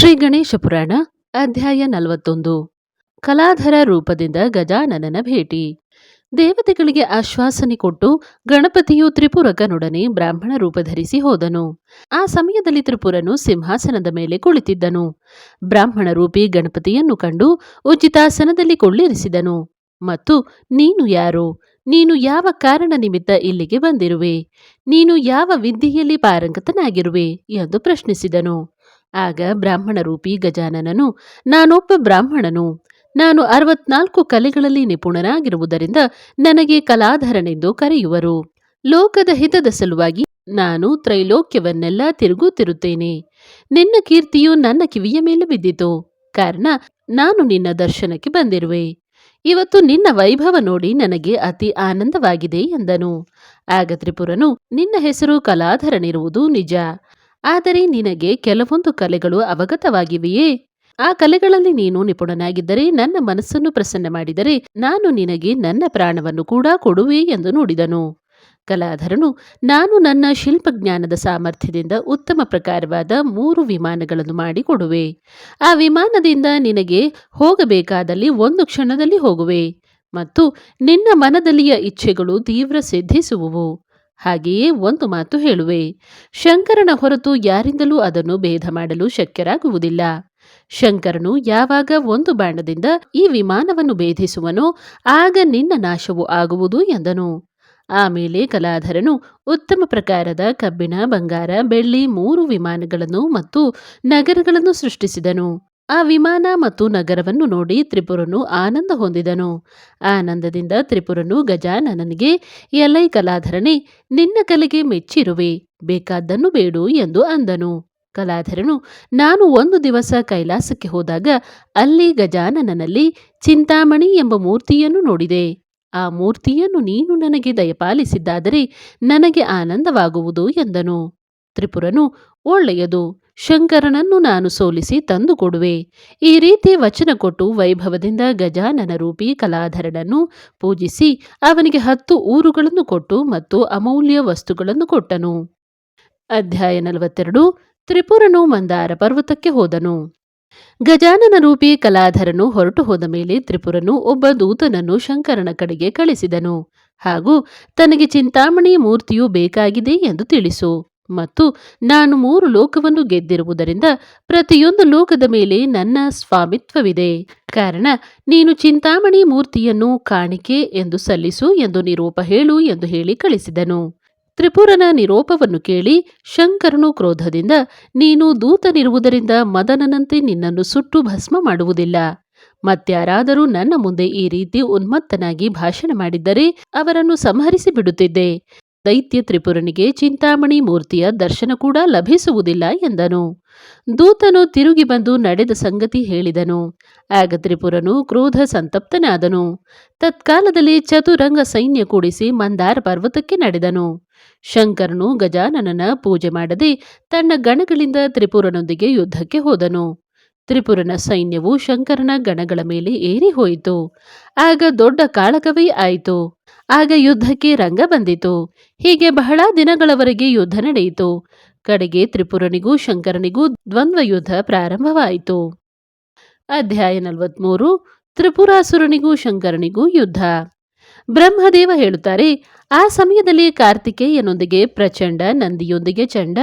ಶ್ರೀ ಗಣೇಶ ಪುರಾಣ, ಅಧ್ಯಾಯ ನಲವತ್ತೊಂದು. ಕಲಾಧರ ರೂಪದಿಂದ ಗಜಾನನನ ಭೇಟಿ. ದೇವತೆಗಳಿಗೆ ಆಶ್ವಾಸನೆ ಕೊಟ್ಟು ಗಣಪತಿಯು ತ್ರಿಪುರಕನೊಡನೆ ಬ್ರಾಹ್ಮಣ ರೂಪ ಧರಿಸಿ ಹೋದನು. ಆ ಸಮಯದಲ್ಲಿ ತ್ರಿಪುರನು ಸಿಂಹಾಸನದ ಮೇಲೆ ಕುಳಿತಿದ್ದನು. ಬ್ರಾಹ್ಮಣ ರೂಪಿ ಗಣಪತಿಯನ್ನು ಕಂಡು ಉಚಿತಾಸನದಲ್ಲಿ ಕೊಳ್ಳಿರಿಸಿದನು. ಮತ್ತು ನೀನು ಯಾರು? ನೀನು ಯಾವ ಕಾರಣ ನಿಮಿತ್ತ ಇಲ್ಲಿಗೆ ಬಂದಿರುವೆ? ನೀನು ಯಾವ ವಿದ್ಯೆಯಲ್ಲಿ ಪಾರಂಗತನಾಗಿರುವೆ? ಎಂದು ಪ್ರಶ್ನಿಸಿದನು. ಆಗ ಬ್ರಾಹ್ಮಣ ರೂಪಿ ಗಜಾನನನು ನಾನೊಬ್ಬ ಬ್ರಾಹ್ಮಣನು. ನಾನು ಅರವತ್ನಾಲ್ಕು ಕಲೆಗಳಲ್ಲಿ ನಿಪುಣನಾಗಿರುವುದರಿಂದ ನನಗೆ ಕಲಾಧರನೆಂದು ಕರೆಯುವರು. ಲೋಕದ ಹಿತದ ಸಲುವಾಗಿ ನಾನು ತ್ರೈಲೋಕ್ಯವನ್ನೆಲ್ಲ ತಿರುಗುತ್ತಿರುತ್ತೇನೆ. ನಿನ್ನ ಕೀರ್ತಿಯು ನನ್ನ ಕಿವಿಯ ಮೇಲೆ ಬಿದ್ದಿತು. ಕಾರಣ ನಾನು ನಿನ್ನ ದರ್ಶನಕ್ಕೆ ಬಂದಿರುವೆ. ಇವತ್ತು ನಿನ್ನ ವೈಭವ ನೋಡಿ ನನಗೆ ಅತಿ ಆನಂದವಾಗಿದೆ ಎಂದನು. ಆಗ ತ್ರಿಪುರನು, ನಿನ್ನ ಹೆಸರು ಕಲಾಧರನಿರುವುದು ನಿಜ. ಆದರೆ ನಿನಗೆ ಕೆಲವೊಂದು ಕಲೆಗಳು ಅವಗತವಾಗಿವೆಯೇ? ಆ ಕಲೆಗಳಲ್ಲಿ ನೀನು ನಿಪುಣನಾಗಿದ್ದರೆ ನನ್ನ ಮನಸ್ಸನ್ನು ಪ್ರಸನ್ನ ಮಾಡಿದರೆ ನಾನು ನಿನಗೆ ನನ್ನ ಪ್ರಾಣವನ್ನು ಕೂಡ ಕೊಡುವೆ ಎಂದು ನುಡಿದನು. ಕಲಾಧರನು, ನಾನು ನನ್ನ ಶಿಲ್ಪಜ್ಞಾನದ ಸಾಮರ್ಥ್ಯದಿಂದ ಉತ್ತಮ ಪ್ರಕಾರವಾದ ಮೂರು ವಿಮಾನಗಳನ್ನು ಮಾಡಿಕೊಡುವೆ. ಆ ವಿಮಾನದಿಂದ ನಿನಗೆ ಹೋಗಬೇಕಾದಲ್ಲಿ ಒಂದು ಕ್ಷಣದಲ್ಲಿ ಹೋಗುವೆ ಮತ್ತು ನಿನ್ನ ಮನದಲ್ಲಿಯ ಇಚ್ಛೆಗಳು ತೀವ್ರ ಸಿದ್ಧಿಸುವುವು. ಹಾಗೆಯೇ ಒಂದು ಮಾತು ಹೇಳುವೆ. ಶಂಕರನ ಹೊರತು ಯಾರಿಂದಲೂ ಅದನ್ನು ಭೇದ ಮಾಡಲು ಶಕ್ಯರಾಗುವುದಿಲ್ಲ. ಶಂಕರನು ಯಾವಾಗ ಒಂದು ಬಾಣದಿಂದ ಈ ವಿಮಾನವನ್ನು ಭೇದಿಸುವನೋ ಆಗ ನಿನ್ನ ನಾಶವು ಆಗುವುದು ಎಂದನು. ಆಮೇಲೆ ಕಲಾಧರನು ಉತ್ತಮ ಪ್ರಕಾರದ ಕಬ್ಬಿಣ, ಬಂಗಾರ, ಬೆಳ್ಳಿ ಮೂರು ವಿಮಾನಗಳನ್ನು ಮತ್ತು ನಗರಗಳನ್ನು ಸೃಷ್ಟಿಸಿದನು. ಆ ವಿಮಾನ ಮತ್ತು ನಗರವನ್ನು ನೋಡಿ ತ್ರಿಪುರನು ಆನಂದ ಹೊಂದಿದನು. ಆನಂದದಿಂದ ತ್ರಿಪುರನು ಗಜಾನನನಿಗೆ, ಎಲೈ ಕಲಾಧರನೇ, ನಿನ್ನ ಕಲೆಗೆ ಮೆಚ್ಚಿರುವೆ, ಬೇಕಾದ್ದನ್ನು ಬೇಡು ಎಂದು ಅಂದನು. ಕಲಾಧರನು, ನಾನು ಒಂದು ದಿವಸ ಕೈಲಾಸಕ್ಕೆ ಹೋದಾಗ ಅಲ್ಲಿ ಗಜಾನನನಲ್ಲಿ ಚಿಂತಾಮಣಿ ಎಂಬ ಮೂರ್ತಿಯನ್ನು ನೋಡಿದೆ. ಆ ಮೂರ್ತಿಯನ್ನು ನೀನು ನನಗೆ ದಯಪಾಲಿಸಿದ್ದಾದರೆ ನನಗೆ ಆನಂದವಾಗುವುದು ಎಂದನು. ತ್ರಿಪುರನು, ಒಳ್ಳೆಯದು. ಶಂಕರನನ್ನು ನಾನು ಸೋಲಿಸಿ ತಂದುಕೊಡುವೆ ಈ ರೀತಿ ವಚನ ಕೊಟ್ಟು ವೈಭವದಿಂದ ಗಜಾನನ ರೂಪಿ ಕಲಾಧರನನ್ನು ಪೂಜಿಸಿ ಅವನಿಗೆ ಹತ್ತು ಊರುಗಳನ್ನು ಕೊಟ್ಟು ಮತ್ತು ಅಮೂಲ್ಯ ವಸ್ತುಗಳನ್ನು ಕೊಟ್ಟನು. ಅಧ್ಯಾಯ ನಲವತ್ತೆರಡು, ತ್ರಿಪುರನು ಮಂದಾರ ಪರ್ವತಕ್ಕೆ ಹೋದನು. ಗಜಾನನ ರೂಪಿ ಕಲಾಧರನು ಹೊರಟು ಹೋದ ಮೇಲೆ ತ್ರಿಪುರನು ಒಬ್ಬ ದೂತನನ್ನು ಶಂಕರನ ಕಡೆಗೆ ಕಳಿಸಿದನು. ಹಾಗೂ ತನಗೆ ಚಿಂತಾಮಣಿ ಮೂರ್ತಿಯು ಬೇಕಾಗಿದೆ ಎಂದು ತಿಳಿಸು. ಮತ್ತು ನಾನು ಮೂರು ಲೋಕವನ್ನು ಗೆದ್ದಿರುವುದರಿಂದ ಪ್ರತಿಯೊಂದು ಲೋಕದ ಮೇಲೆ ನನ್ನ ಸ್ವಾಮಿತ್ವವಿದೆ. ಕಾರಣ, ನೀನು ಚಿಂತಾಮಣಿ ಮೂರ್ತಿಯನ್ನು ಕಾಣಿಕೆ ಎಂದು ಸಲ್ಲಿಸು ಎಂದು ನಿರೂಪ ಹೇಳು ಎಂದು ಹೇಳಿ ಕಳಿಸಿದನು. ತ್ರಿಪುರನ ನಿರೋಪವನ್ನು ಕೇಳಿ ಶಂಕರನು ಕ್ರೋಧದಿಂದ, ನೀನು ದೂತನಿರುವುದರಿಂದ ಮದನನಂತೆ ನಿನ್ನನ್ನು ಸುಟ್ಟು ಭಸ್ಮ ಮಾಡುವುದಿಲ್ಲ. ಮತ್ಯಾರಾದರೂ ನನ್ನ ಮುಂದೆ ಈ ರೀತಿ ಉನ್ಮತ್ತನಾಗಿ ಭಾಷಣ ಮಾಡಿದ್ದರೆ ಅವರನ್ನು ಸಂಹರಿಸಿ ಬಿಡುತ್ತಿದ್ದೆ. ದೈತ್ಯ ತ್ರಿಪುರನಿಗೆ ಚಿಂತಾಮಣಿ ಮೂರ್ತಿಯ ದರ್ಶನ ಕೂಡ ಲಭಿಸುವುದಿಲ್ಲ ಎಂದನು. ದೂತನು ತಿರುಗಿ ಬಂದು ನಡೆದ ಸಂಗತಿ ಹೇಳಿದನು. ಆಗ ತ್ರಿಪುರನು ಕ್ರೋಧ ಸಂತಪ್ತನಾದನು. ತತ್ಕಾಲದಲ್ಲಿ ಚತುರಂಗ ಸೈನ್ಯ ಕೂಡಿಸಿ ಮಂದಾರ ಪರ್ವತಕ್ಕೆ ನಡೆದನು. ಶಂಕರನು ಗಜಾನನನ ಪೂಜೆ ಮಾಡದೆ ತನ್ನ ಗಣಗಳಿಂದ ತ್ರಿಪುರನೊಂದಿಗೆ ಯುದ್ಧಕ್ಕೆ ಹೋದನು. ತ್ರಿಪುರನ ಸೈನ್ಯವು ಶಂಕರನ ಗಣಗಳ ಮೇಲೆ ಏರಿ ಹೋಯಿತು. ಆಗ ದೊಡ್ಡ ಕಾಳಗವೇ ಆಯಿತು. ಆಗ ಯುದ್ಧಕ್ಕೆ ರಂಗ ಬಂದಿತು. ಹೀಗೆ ಬಹಳ ದಿನಗಳವರೆಗೆ ಯುದ್ಧ ನಡೆಯಿತು. ಕಡೆಗೆ ತ್ರಿಪುರನಿಗೂ ಶಂಕರನಿಗೂ ದ್ವಂದ್ವ ಯುದ್ಧ ಪ್ರಾರಂಭವಾಯಿತು. ಅಧ್ಯಾಯ ನಲವತ್ಮೂರು, ತ್ರಿಪುರಾಸುರನಿಗೂ ಶಂಕರನಿಗೂ ಯುದ್ಧ. ಬ್ರಹ್ಮದೇವ ಹೇಳುತ್ತಾರೆ, ಆ ಸಮಯದಲ್ಲಿ ಕಾರ್ತಿಕೇಯನೊಂದಿಗೆ ಪ್ರಚಂಡ, ನಂದಿಯೊಂದಿಗೆ ಚಂಡ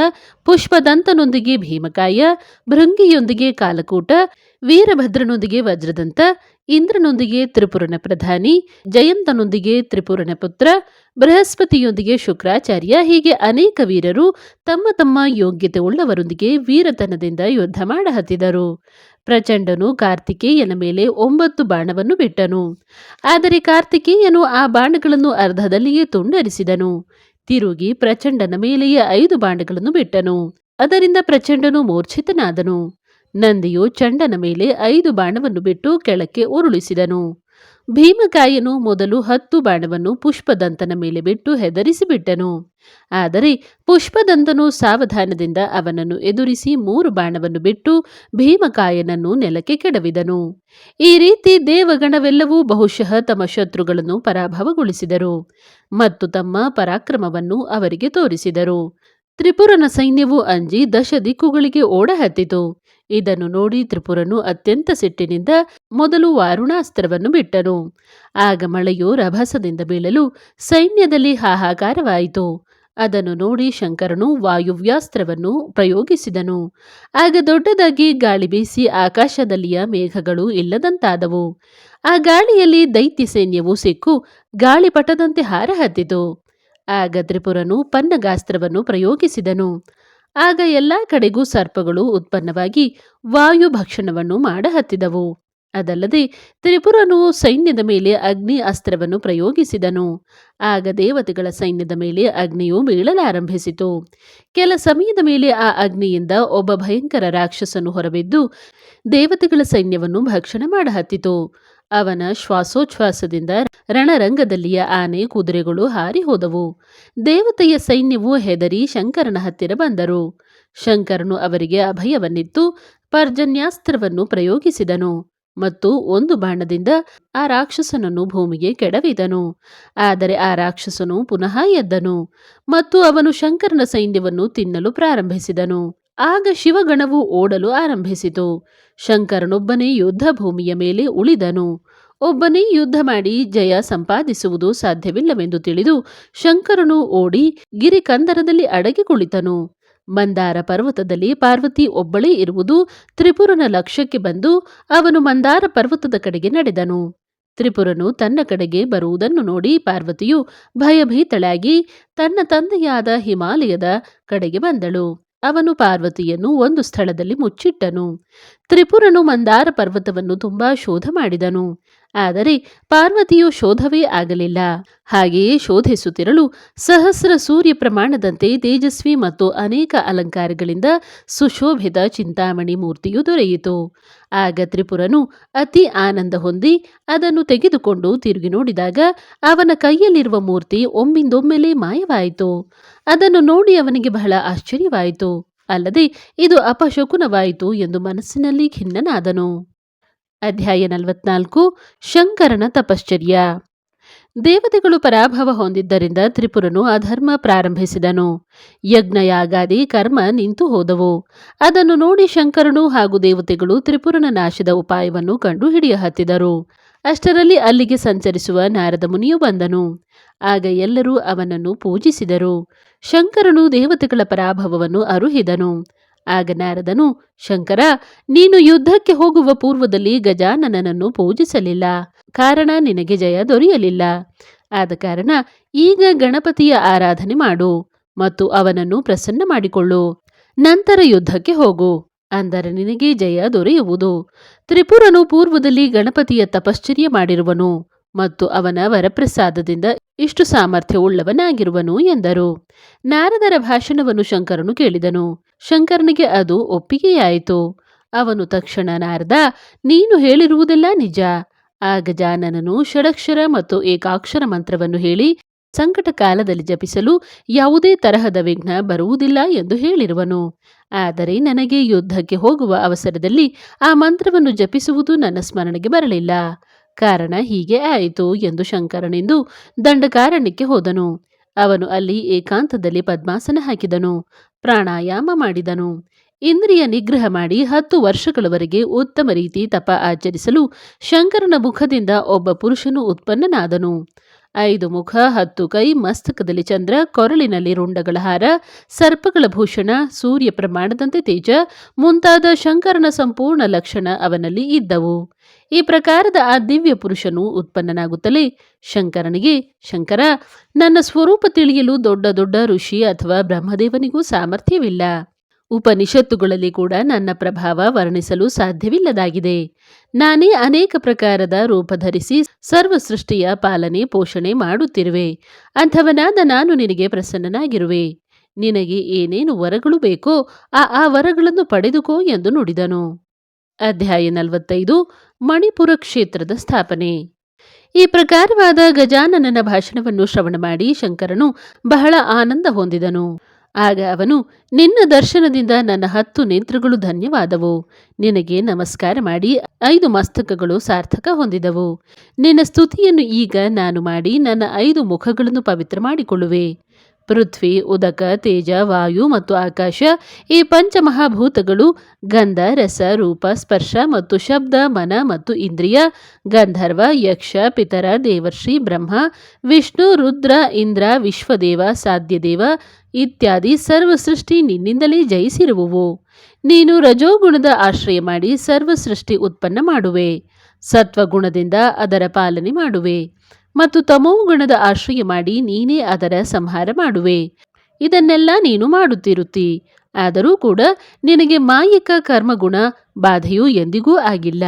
ಪುಷ್ಪದಂತನೊಂದಿಗೆ ಭೀಮಕಾಯ, ಭೃಂಗಿಯೊಂದಿಗೆ ಕಾಲಕೂಟ, ವೀರಭದ್ರನೊಂದಿಗೆ ವಜ್ರದಂತ, ಇಂದ್ರನೊಂದಿಗೆ ತ್ರಿಪುರನ ಪ್ರಧಾನಿ, ಜಯಂತನೊಂದಿಗೆ ತ್ರಿಪುರನ ಪುತ್ರ, ಬೃಹಸ್ಪತಿಯೊಂದಿಗೆ ಶುಕ್ರಾಚಾರ್ಯ, ಹೀಗೆ ಅನೇಕ ವೀರರು ತಮ್ಮ ತಮ್ಮ ಯೋಗ್ಯತೆ ಉಳ್ಳವರೊಂದಿಗೆ ವೀರತನದಿಂದ ಯುದ್ಧ ಮಾಡಹತ್ತಿದರು. ಪ್ರಚಂಡನು ಕಾರ್ತಿಕೇಯನ ಮೇಲೆ ಒಂಬತ್ತು ಬಾಣವನ್ನು ಬಿಟ್ಟನು. ಆದರೆ ಕಾರ್ತಿಕೇಯನು ಆ ಬಾಣಗಳನ್ನು ಅರ್ಧದಲ್ಲಿಯೇ ತುಂಡರಿಸಿದನು. ತಿರುಗಿ ಪ್ರಚಂಡನ ಮೇಲೆಯೇ ಐದು ಬಾಣಗಳನ್ನು ಬಿಟ್ಟನು. ಅದರಿಂದ ಪ್ರಚಂಡನು ಮೂರ್ಛಿತನಾದನು. ನಂದಿಯು ಚಂಡನ ಮೇಲೆ ಐದು ಬಾಣವನ್ನು ಬಿಟ್ಟು ಕೆಳಕ್ಕೆ ಉರುಳಿಸಿದನು. ಭೀಮಕಾಯನು ಮೊದಲು ಹತ್ತು ಬಾಣವನ್ನು ಪುಷ್ಪದಂತನ ಮೇಲೆ ಬಿಟ್ಟು ಹೆದರಿಸಿಬಿಟ್ಟನು. ಆದರೆ ಪುಷ್ಪದಂತನು ಸಾವಧಾನದಿಂದ ಅವನನ್ನು ಎದುರಿಸಿ ಮೂರು ಬಾಣವನ್ನು ಬಿಟ್ಟು ಭೀಮಕಾಯನನ್ನು ನೆಲಕ್ಕೆ ಕೆಡವಿದನು. ಈ ರೀತಿ ದೇವಗಣವೆಲ್ಲವೂ ಬಹುಶಃ ತಮ್ಮ ಶತ್ರುಗಳನ್ನು ಪರಾಭವಗೊಳಿಸಿದರು ಮತ್ತು ತಮ್ಮ ಪರಾಕ್ರಮವನ್ನು ಅವರಿಗೆ ತೋರಿಸಿದರು. ತ್ರಿಪುರನ ಸೈನ್ಯವು ಅಂಜಿ ದಶ ದಿಕ್ಕುಗಳಿಗೆ ಓಡಹತ್ತಿತು. ಇದನ್ನು ನೋಡಿ ತ್ರಿಪುರನು ಅತ್ಯಂತ ಸಿಟ್ಟಿನಿಂದ ಮೊದಲು ವಾರುಣಾಸ್ತ್ರವನ್ನು ಬಿಟ್ಟನು. ಆಗ ಮಳೆಯು ರಭಸದಿಂದ ಬೀಳಲು ಸೈನ್ಯದಲ್ಲಿ ಹಾಹಾಕಾರವಾಯಿತು. ಅದನ್ನು ನೋಡಿ ಶಂಕರನು ವಾಯುವ್ಯಾಸ್ತ್ರವನ್ನು ಪ್ರಯೋಗಿಸಿದನು. ಆಗ ದೊಡ್ಡದಾಗಿ ಗಾಳಿ ಬೀಸಿ ಆಕಾಶದಲ್ಲಿಯ ಮೇಘಗಳು ಇಲ್ಲದಂತಾದವು. ಆ ಗಾಳಿಯಲ್ಲಿ ದೈತ್ಯ ಸೈನ್ಯವು ಸಿಕ್ಕು ಗಾಳಿಪಟದಂತೆ ಹಾರಹತ್ತಿತು. ಆಗ ತ್ರಿಪುರನು ಪನ್ನಗಾಸ್ತ್ರವನ್ನು ಪ್ರಯೋಗಿಸಿದನು. ಆಗ ಎಲ್ಲ ಕಡೆಗೂ ಸರ್ಪಗಳು ಉತ್ಪನ್ನವಾಗಿ ವಾಯು ಭಕ್ಷಣವನ್ನು ಮಾಡಹತ್ತಿದವು. ಅದಲ್ಲದೆ ತ್ರಿಪುರನು ಸೈನ್ಯದ ಮೇಲೆ ಅಗ್ನಿ ಅಸ್ತ್ರವನ್ನು ಪ್ರಯೋಗಿಸಿದನು. ಆಗ ದೇವತೆಗಳ ಸೈನ್ಯದ ಮೇಲೆ ಅಗ್ನಿಯು ಬೀಳಲಾರಂಭಿಸಿತು. ಕೆಲ ಸಮಯದ ಮೇಲೆ ಆ ಅಗ್ನಿಯಿಂದ ಒಬ್ಬ ಭಯಂಕರ ರಾಕ್ಷಸನು ಹೊರಬಿದ್ದು ದೇವತೆಗಳ ಸೈನ್ಯವನ್ನು ಭಕ್ಷಣ ಮಾಡಹತ್ತಿತು. ಅವನ ಶ್ವಾಸೋಚ್ಛ್ವಾಸದಿಂದ ರಣರಂಗದಲ್ಲಿಯ ಆನೆ ಕುದುರೆಗಳು ಹಾರಿ ಹೋದವು. ದೇವತೆಯ ಸೈನ್ಯವು ಹೆದರಿ ಶಂಕರನ ಹತ್ತಿರ ಬಂದರು. ಶಂಕರನು ಅವರಿಗೆ ಅಭಯವನ್ನಿತ್ತು, ಪರ್ಜನ್ಯಾಸ್ತ್ರವನ್ನು ಪ್ರಯೋಗಿಸಿದನು ಮತ್ತು ಒಂದು ಬಾಣದಿಂದ ಆ ರಾಕ್ಷಸನನ್ನು ಭೂಮಿಗೆ ಕೆಡವಿದನು. ಆದರೆ ಆ ರಾಕ್ಷಸನು ಪುನಃ ಎದ್ದನು ಮತ್ತು ಅವನು ಶಂಕರನ ಸೈನ್ಯವನ್ನು ತಿನ್ನಲು ಪ್ರಾರಂಭಿಸಿದನು. ಆಗ ಶಿವಗಣವು ಓಡಲು ಆರಂಭಿಸಿತು. ಶಂಕರನೊಬ್ಬನೇ ಯುದ್ಧ ಭೂಮಿಯ ಮೇಲೆ ಉಳಿದನು. ಒಬ್ಬನೇ ಯುದ್ಧ ಮಾಡಿ ಜಯ ಸಂಪಾದಿಸುವುದು ಸಾಧ್ಯವಿಲ್ಲವೆಂದು ತಿಳಿದು ಶಂಕರನು ಓಡಿ ಗಿರಿಕಂದರದಲ್ಲಿ ಅಡಗಿ ಕುಳಿತನು. ಮಂದಾರ ಪರ್ವತದಲ್ಲಿ ಪಾರ್ವತಿ ಒಬ್ಬಳೇ ಇರುವುದು ತ್ರಿಪುರನ ಲಕ್ಷ್ಯಕ್ಕೆ ಬಂದು ಅವನು ಮಂದಾರ ಪರ್ವತದ ಕಡೆಗೆ ನಡೆದನು. ತ್ರಿಪುರನು ತನ್ನ ಕಡೆಗೆ ಬರುವುದನ್ನು ನೋಡಿ ಪಾರ್ವತಿಯು ಭಯಭೀತಳಾಗಿ ತನ್ನ ತಂದೆಯಾದ ಹಿಮಾಲಯದ ಕಡೆಗೆ ಬಂದಳು. ಅವನು ಪಾರ್ವತಿಯನ್ನು ಒಂದು ಸ್ಥಳದಲ್ಲಿ ಮುಚ್ಚಿಟ್ಟನು. ತ್ರಿಪುರನು ಮಂದಾರ ಪರ್ವತವನ್ನು ತುಂಬಾ ಶೋಧ ಮಾಡಿದನು. ಆದರೆ ಪಾರ್ವತಿಯು ಶೋಧವೇ ಆಗಲಿಲ್ಲ. ಹಾಗೆಯೇ ಶೋಧಿಸುತ್ತಿರಲು ಸಹಸ್ರ ಸೂರ್ಯ ಪ್ರಮಾಣದಂತೆ ತೇಜಸ್ವಿ ಮತ್ತು ಅನೇಕ ಅಲಂಕಾರಗಳಿಂದ ಸುಶೋಭಿತ ಚಿಂತಾಮಣಿ ಮೂರ್ತಿಯು ದೊರೆಯಿತು. ಆಗ ತ್ರಿಪುರನು ಅತಿ ಆನಂದ ಹೊಂದಿ ಅದನ್ನು ತೆಗೆದುಕೊಂಡು ತಿರುಗಿ ನೋಡಿದಾಗ ಅವನ ಕೈಯಲ್ಲಿರುವ ಮೂರ್ತಿ ಒಮ್ಮಿಂದೊಮ್ಮೆಲೆ ಮಾಯವಾಯಿತು. ಅದನ್ನು ನೋಡಿ ಅವನಿಗೆ ಬಹಳ ಆಶ್ಚರ್ಯವಾಯಿತು. ಅಲ್ಲದೆ ಇದು ಅಪಶಕುನವಾಯಿತು ಎಂದು ಮನಸ್ಸಿನಲ್ಲಿ ಖಿನ್ನನಾದನು. ಅಧ್ಯಾಯ ನಲವತ್ನಾಲ್ಕು, ಶಂಕರನ ತಪಶ್ಚರ್ಯ. ದೇವತೆಗಳು ಪರಾಭವ ಹೊಂದಿದ್ದರಿಂದ ತ್ರಿಪುರನು ಅಧರ್ಮ ಪ್ರಾರಂಭಿಸಿದನು. ಯಜ್ಞಯಾಗಾದಿ ಕರ್ಮ ನಿಂತು ಹೋದವು. ಅದನ್ನು ನೋಡಿ ಶಂಕರನು ಹಾಗೂ ದೇವತೆಗಳು ತ್ರಿಪುರನ ನಾಶದ ಉಪಾಯವನ್ನು ಕಂಡು ಹಿಡಿಯಹತ್ತಿದರು. ಅಷ್ಟರಲ್ಲಿ ಅಲ್ಲಿಗೆ ಸಂಚರಿಸುವ ನಾರದ ಮುನಿಯು ಬಂದನು. ಆಗ ಎಲ್ಲರೂ ಅವನನ್ನು ಪೂಜಿಸಿದರು. ಶಂಕರನು ದೇವತೆಗಳ ಪರಾಭವವನ್ನು ಅರುಹಿದನು. ಆಗ ನಾರದನು, ಶಂಕರ, ನೀನು ಯುದ್ಧಕ್ಕೆ ಹೋಗುವ ಪೂರ್ವದಲ್ಲಿ ಗಜಾನನನನ್ನು ಪೂಜಿಸಲಿಲ್ಲ. ಕಾರಣ ನಿನಗೆ ಜಯ ದೊರೆಯಲಿಲ್ಲ. ಆದ ಕಾರಣ ಈಗ ಗಣಪತಿಯ ಆರಾಧನೆ ಮಾಡು ಮತ್ತು ಅವನನ್ನು ಪ್ರಸನ್ನ ಮಾಡಿಕೊಳ್ಳು. ನಂತರ ಯುದ್ಧಕ್ಕೆ ಹೋಗು, ಅಂದರೆ ನಿನಗೆ ಜಯ ದೊರೆಯುವುದು. ತ್ರಿಪುರನು ಪೂರ್ವದಲ್ಲಿ ಗಣಪತಿಯ ತಪಶ್ಚರ್ಯ ಮಾಡಿರುವನು ಮತ್ತು ಅವನ ವರಪ್ರಸಾದದಿಂದ ಇಷ್ಟು ಸಾಮರ್ಥ್ಯವುಳ್ಳವನಾಗಿರುವನು ಎಂದರು. ನಾರದರ ಭಾಷಣವನ್ನು ಶಂಕರನು ಕೇಳಿದನು. ಶಂಕರನಿಗೆ ಅದು ಒಪ್ಪಿಗೆಯಾಯಿತು. ಅವನು ತಕ್ಷಣ ನಾರದ, ನೀನು ಹೇಳಿರುವುದೆಲ್ಲ ನಿಜ. ಆ ಗಜಾನನನು ಷಡಕ್ಷರ ಮತ್ತು ಏಕಾಕ್ಷರ ಮಂತ್ರವನ್ನು ಹೇಳಿ, ಸಂಕಟ ಕಾಲದಲ್ಲಿ ಜಪಿಸಲು ಯಾವುದೇ ತರಹದ ವಿಘ್ನ ಬರುವುದಿಲ್ಲ ಎಂದು ಹೇಳಿರುವನು. ಆದರೆ ನನಗೆ ಯುದ್ಧಕ್ಕೆ ಹೋಗುವ ಅವಸರದಲ್ಲಿ ಆ ಮಂತ್ರವನ್ನು ಜಪಿಸುವುದು ನನ್ನ ಸ್ಮರಣೆಗೆ ಬರಲಿಲ್ಲ. ಕಾರಣ ಹೀಗೆ ಆಯಿತು ಎಂದು ಶಂಕರನೆಂದು ದಂಡಕಾರಣ್ಯಕ್ಕೆ ಹೋದನು. ಅವನು ಅಲ್ಲಿ ಏಕಾಂತದಲ್ಲಿ ಪದ್ಮಾಸನ ಹಾಕಿದನು. ಪ್ರಾಣಾಯಾಮ ಮಾಡಿದನು. ಇಂದ್ರಿಯ ನಿಗ್ರಹ ಮಾಡಿ ಹತ್ತು ವರ್ಷಗಳವರೆಗೆ ಉತ್ತಮ ರೀತಿ ತಪ ಆಚರಿಸಲು ಶಂಕರನ ಮುಖದಿಂದ ಒಬ್ಬ ಪುರುಷನು ಉತ್ಪನ್ನನಾದನು. ಐದು ಮುಖ, ಹತ್ತು ಕೈ, ಮಸ್ತಕದಲ್ಲಿ ಚಂದ್ರ, ಕೊರಳಿನಲ್ಲಿ ರುಂಡಗಳ ಹಾರ, ಸರ್ಪಗಳ ಭೂಷಣ, ಸೂರ್ಯ ಪ್ರಮಾಣದಂತೆ ತೇಜ, ಮುಂತಾದ ಶಂಕರನ ಸಂಪೂರ್ಣ ಲಕ್ಷಣ ಅವನಲ್ಲಿ ಇದ್ದವು. ಈ ಪ್ರಕಾರದ ಆ ದಿವ್ಯ ಪುರುಷನು ಉತ್ಪನ್ನನಾಗುತ್ತಲೇ ಶಂಕರನಿಗೆ, ಶಂಕರ, ನನ್ನ ಸ್ವರೂಪ ತಿಳಿಯಲು ದೊಡ್ಡ ದೊಡ್ಡ ಋಷಿ ಅಥವಾ ಬ್ರಹ್ಮದೇವನಿಗೂ ಸಾಮರ್ಥ್ಯವಿಲ್ಲ. ಉಪನಿಷತ್ತುಗಳಲ್ಲಿ ಕೂಡ ನನ್ನ ಪ್ರಭಾವ ವರ್ಣಿಸಲು ಸಾಧ್ಯವಿಲ್ಲದಾಗಿದೆ. ನಾನೇ ಅನೇಕ ಪ್ರಕಾರದ ರೂಪ ಧರಿಸಿ ಸರ್ವ ಸೃಷ್ಟಿಯ ಪಾಲನೆ, ಪೋಷಣೆ ಮಾಡುತ್ತಿರುವೆ. ಅಂಥವನಾದ ನಾನು ನಿನಗೆ ಪ್ರಸನ್ನನಾಗಿರುವೆ. ನಿನಗೆ ಏನೇನು ವರಗಳು ಬೇಕೋ ಆ ಆ ವರಗಳನ್ನು ಪಡೆದುಕೋ ಎಂದು ನುಡಿದನು. ಅಧ್ಯಾಯ ನಲವತ್ತೈದು. ಮಣಿಪುರ ಕ್ಷೇತ್ರದ ಸ್ಥಾಪನೆ. ಈ ಪ್ರಕಾರವಾದ ಗಜಾನನನ ಭಾಷಣವನ್ನು ಶ್ರವಣ ಮಾಡಿ ಶಂಕರನು ಬಹಳ ಆನಂದ ಹೊಂದಿದನು. ಆಗ ಅವನು, ನಿನ್ನ ದರ್ಶನದಿಂದ ನನ್ನ ಹತ್ತು ನೇತ್ರಗಳು ಧನ್ಯವಾದವು. ನಿನಗೆ ನಮಸ್ಕಾರ ಮಾಡಿ ಐದು ಮಸ್ತಕಗಳು ಸಾರ್ಥಕ ಹೊಂದಿದವು. ನಿನ್ನ ಸ್ತುತಿಯನ್ನು ಈಗ ನಾನು ಮಾಡಿ ನನ್ನ ಐದು ಮುಖಗಳನ್ನು ಪವಿತ್ರ ಮಾಡಿಕೊಳ್ಳುವೆ. ಪೃಥ್ವಿ, ಉದಕ, ತೇಜ, ವಾಯು ಮತ್ತು ಆಕಾಶ, ಈ ಪಂಚಮಹಾಭೂತಗಳು ಗಂಧ, ರಸ, ರೂಪ, ಸ್ಪರ್ಶ ಮತ್ತು ಶಬ್ದ, ಮನ ಮತ್ತು ಇಂದ್ರಿಯ, ಗಂಧರ್ವ, ಯಕ್ಷ, ಪಿತರ, ದೇವರ್ಷಿ, ಬ್ರಹ್ಮ, ವಿಷ್ಣು, ರುದ್ರ, ಇಂದ್ರ, ವಿಶ್ವದೇವ, ಸಾಧ್ಯದೇವ ಇತ್ಯಾದಿ ಸರ್ವ ಸೃಷ್ಟಿ ನಿನ್ನಿಂದಲೇ ಜಯಿಸಿರುವುವು. ನೀನು ರಜೋಗುಣದ ಆಶ್ರಯ ಮಾಡಿ ಸರ್ವ ಸೃಷ್ಟಿ ಉತ್ಪನ್ನ ಮಾಡುವೆ. ಸತ್ವಗುಣದಿಂದ ಅದರ ಪಾಲನೆ ಮಾಡುವೆ. ಮತ್ತು ತಮೋಗುಣದ ಆಶ್ರಯ ಮಾಡಿ ನೀನೇ ಅದರ ಸಂಹಾರ ಮಾಡುವೆ. ಇದನ್ನೆಲ್ಲ ನೀನು ಮಾಡುತ್ತಿರುತ್ತಿ. ಆದರೂ ಕೂಡ ನಿನಗೆ ಮಾಯಿಕ ಕರ್ಮಗುಣ ಬಾಧೆಯು ಎಂದಿಗೂ ಆಗಿಲ್ಲ.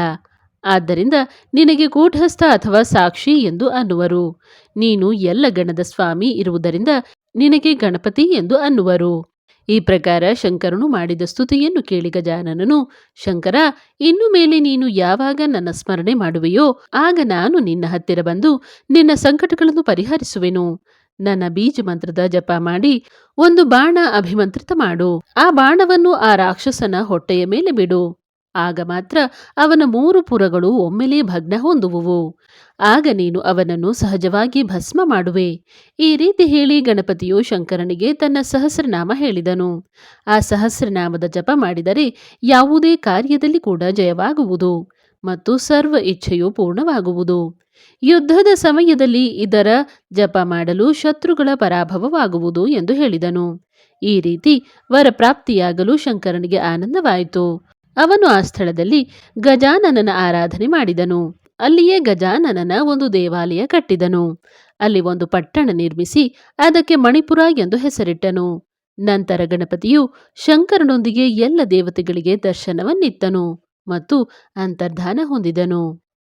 ಆದ್ದರಿಂದ ನಿನಗೆ ಕೂಟಸ್ಥ ಅಥವಾ ಸಾಕ್ಷಿ ಎಂದು ಅನ್ನುವರು. ನೀನು ಎಲ್ಲ ಗಣದ ಸ್ವಾಮಿ ಇರುವುದರಿಂದ ನಿನಗೆ ಗಣಪತಿ ಎಂದು ಅನ್ನುವರು. ಈ ಪ್ರಕಾರ ಶಂಕರನು ಮಾಡಿದ ಸ್ತುತಿಯನ್ನು ಕೇಳಿ ಗಜಾನನನು ಶಂಕರ, ಇನ್ನು ಮೇಲೆ ನೀನು ಯಾವಾಗ ನನ್ನ ಸ್ಮರಣೆ ಮಾಡುವೆಯೋ, ಆಗ ನಾನು ನಿನ್ನ ಹತ್ತಿರ ಬಂದು ನಿನ್ನ ಸಂಕಟಗಳನ್ನು ಪರಿಹರಿಸುವೆನು. ನನ್ನ ಬೀಜ ಮಂತ್ರದ ಜಪ ಮಾಡಿ, ಒಂದು ಬಾಣ ಅಭಿಮಂತ್ರಿತ ಮಾಡು. ಆ ಬಾಣವನ್ನು ಆ ರಾಕ್ಷಸನ ಹೊಟ್ಟೆಯ ಮೇಲೆ ಬಿಡು. ಆಗ ಮಾತ್ರ ಅವನ ಮೂರು ಪುರಗಳು ಒಮ್ಮೆಲೇ ಭಗ್ನ ಹೊಂದುವುವು. ಆಗ ನೀನು ಅವನನ್ನು ಸಹಜವಾಗಿ ಭಸ್ಮ ಮಾಡುವೆ. ಈ ರೀತಿ ಹೇಳಿ ಗಣಪತಿಯು ಶಂಕರನಿಗೆ ತನ್ನ ಸಹಸ್ರನಾಮ ಹೇಳಿದನು. ಆ ಸಹಸ್ರನಾಮದ ಜಪ ಮಾಡಿದರೆ ಯಾವುದೇ ಕಾರ್ಯದಲ್ಲಿ ಕೂಡ ಜಯವಾಗುವುದು ಮತ್ತು ಸರ್ವ ಇಚ್ಛೆಯು ಪೂರ್ಣವಾಗುವುದು. ಯುದ್ಧದ ಸಮಯದಲ್ಲಿ ಇದರ ಜಪ ಮಾಡಲು ಶತ್ರುಗಳ ಪರಾಭವವಾಗುವುದು ಎಂದು ಹೇಳಿದನು. ಈ ರೀತಿ ವರಪ್ರಾಪ್ತಿಯಾಗಲು ಶಂಕರನಿಗೆ ಆನಂದವಾಯಿತು. ಅವನು ಆ ಸ್ಥಳದಲ್ಲಿ ಗಜಾನನನ ಆರಾಧನೆ ಮಾಡಿದನು. ಅಲ್ಲಿಯೇ ಗಜಾನನನ ಒಂದು ದೇವಾಲಯ ಕಟ್ಟಿದನು. ಅಲ್ಲಿ ಒಂದು ಪಟ್ಟಣ ನಿರ್ಮಿಸಿ ಅದಕ್ಕೆ ಮಣಿಪುರ ಎಂದು ಹೆಸರಿಟ್ಟನು. ನಂತರ ಗಣಪತಿಯು ಶಂಕರನೊಂದಿಗೆ ಎಲ್ಲ ದೇವತೆಗಳಿಗೆ ದರ್ಶನವನ್ನಿತ್ತನು ಮತ್ತು ಅಂತರ್ಧಾನ ಹೊಂದಿದನು.